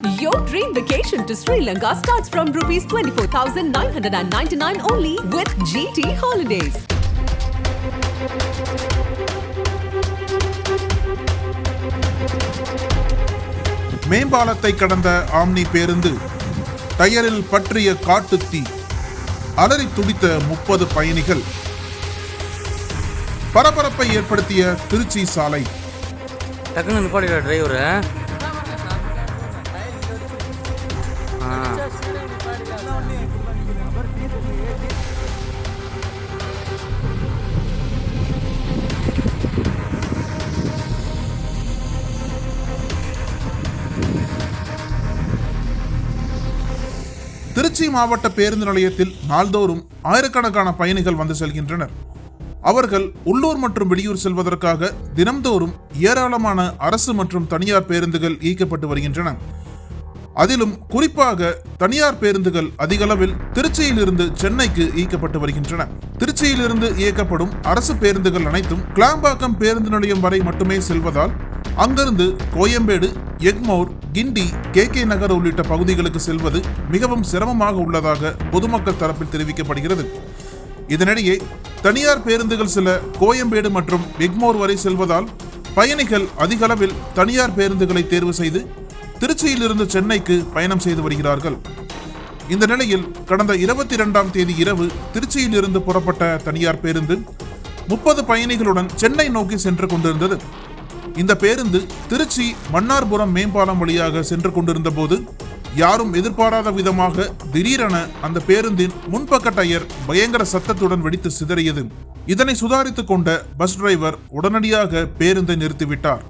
Your dream vacation to Sri Lanka starts from rupees 24,999 only with GT Holidays. மேம்பாலத்தை கடந்த omni பேருந்து டயரில் பற்றிய காட்டுத் தீ அலறி துடித்த முப்பது பயணிகள் பரபரப்பை ஏற்படுத்திய திருச்சி சாலை டக்குன்னு நிப்பாடிடா டிரைவரு திருச்சி மாவட்ட பேருந்து நிலையத்தில் நாள்தோறும் ஆயிரக்கணக்கான பயணிகள் வந்து செல்கின்றனர். அவர்கள் உள்ளூர் மற்றும் வெளியூர் செல்வதற்காக தினம்தோறும் ஏராளமான அரசு மற்றும் தனியார் பேருந்துகள் இயக்கப்பட்டு வருகின்றன. அதிலும் குறிப்பாக தனியார் பேருந்துகள் அதிகளவில் திருச்சியிலிருந்து சென்னைக்கு இயக்கப்பட்டு வருகின்றன. திருச்சியிலிருந்து இயக்கப்படும் அரசு பேருந்துகள் அனைத்தும் கிளாம்பாக்கம் பேருந்து நிலையம் வரை மட்டுமே செல்வதால் அங்கிருந்து கோயம்பேடு எக்மோர் கிண்டி கே கே நகர் உள்ளிட்ட பகுதிகளுக்கு செல்வது மிகவும் சிரமமாக உள்ளதாக பொதுமக்கள் தரப்பில் தெரிவிக்கப்படுகிறது. இதனிடையே தனியார் பேருந்துகள் சில கோயம்பேடு மற்றும் எக்மோர் வரை செல்வதால் பயணிகள் அதிகளவில் தனியார் பேருந்துகளை தேர்வு செய்து திருச்சியிலிருந்து சென்னைக்கு பயணம் செய்து வருகிறார்கள். இந்த நிலையில் கடந்த இருபத்தி இரண்டாம் தேதி இரவு திருச்சியிலிருந்து புறப்பட்ட தனியார் பேருந்து முப்பது பயணிகளுடன் சென்னை நோக்கி சென்று கொண்டிருந்தது. இந்த பேருந்து திருச்சி மன்னார்புரம் மேம்பாலம் வழியாக சென்று கொண்டிருந்த போது யாரும் எதிர்பாராத விதமாக திடீரென அந்த பேருந்தின் முன்பக்க டயர் பயங்கர சத்தத்துடன் வெடித்து சிதறியது. இதனை சுதாரித்துக் கொண்ட பஸ் டிரைவர் உடனடியாக பேருந்தை நிறுத்திவிட்டார்.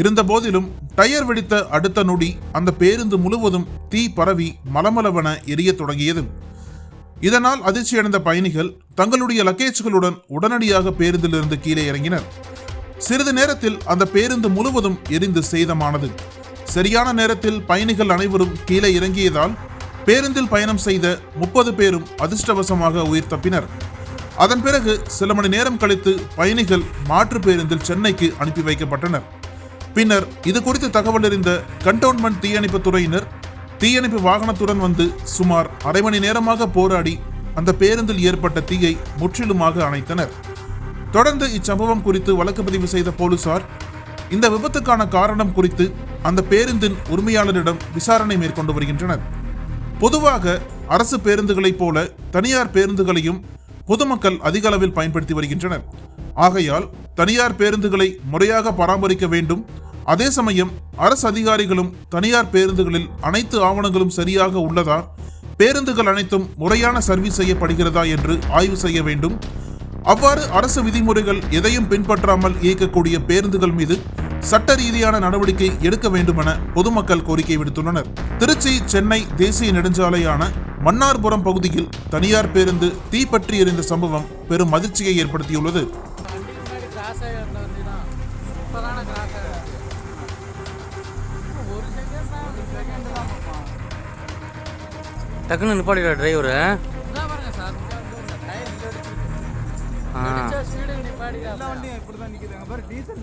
இருந்த போதிலும் டயர் வெடித்த அடுத்த நொடி அந்த பேருந்து முழுவதும் தீ பரவி மலமளவென எரிய தொடங்கியது. இதனால் அதிர்ச்சியடைந்த பயணிகள் தங்களுடைய லக்கேஜ்களுடன் உடனடியாக பேருந்திலிருந்து கீழே இறங்கினர். சிறிது நேரத்தில் அந்த பேருந்து முழுவதும் எரிந்து சேதமானது. சரியான நேரத்தில் பயணிகள் அனைவரும் கீழே இறங்கியதால் பேருந்தில் பயணம் செய்த முப்பது பேரும் அதிர்ஷ்டவசமாக உயிர் தப்பினர். அதன் பிறகு சில மணி நேரம் கழித்து பயணிகள் மாற்று பேருந்தில் சென்னைக்கு அனுப்பி வைக்கப்பட்டனர். பின்னர் இது குறித்து தகவல் அறிந்த கண்டோன்மெண்ட் தீயணைப்பு துறையினர் தீயணைப்பு வாகனத்துடன் வந்து சுமார் அரை மணி நேரமாக போராடி அந்த பேருந்தில் ஏற்பட்ட தீயை முற்றிலுமாக அணைத்தனர். தொடர்ந்து இச்சம்பவம் குறித்து வழக்கு பதிவு செய்த போலீசார் இந்த விபத்துக்கான காரணம் குறித்து அந்த பேருந்தின் உரிமையாளரிடம் விசாரணை மேற்கொண்டு வருகின்றனர். பொதுவாக அரசு பேருந்துகளைப் போல தனியார் பேருந்துகளையும் பொதுமக்கள் அதிக அளவில் பயன்படுத்தி வருகின்றனர். ஆகையால் தனியார் பேருந்துகளை முறையாக பராமரிக்க வேண்டும். அதே சமயம் அரசு அதிகாரிகளும் தனியார் பேருந்துகளில் அனைத்து ஆவணங்களும் சரியாக உள்ளதா? பேருந்துகள் அனைத்தும் முறையான சர்வீஸ் செய்யப்படுகிறதா என்று ஆய்வு செய்ய வேண்டும். அவ்வாறு அரசு விதிமுறைகள் எதையும் பின்பற்றாமல் இயக்கக்கூடிய பேருந்துகள் மீது சட்ட ரீதியான நடவடிக்கை எடுக்க வேண்டுமென பொதுமக்கள் கோரிக்கை விடுத்துள்ளனர். திருச்சி சென்னை தேசிய நெடுஞ்சாலையான மன்னார்புரம் பகுதியில் தனியார் பேருந்து தீப்பற்றி எறிந்த சம்பவம் பெரும் அதிர்ச்சியை ஏற்படுத்தியுள்ளது. டக்குன்னு நிப்பாடிடா டிரைவரு எல்லா வண்டியும் இப்படி தான் நிற்கிறாங்க பாரு டீசல்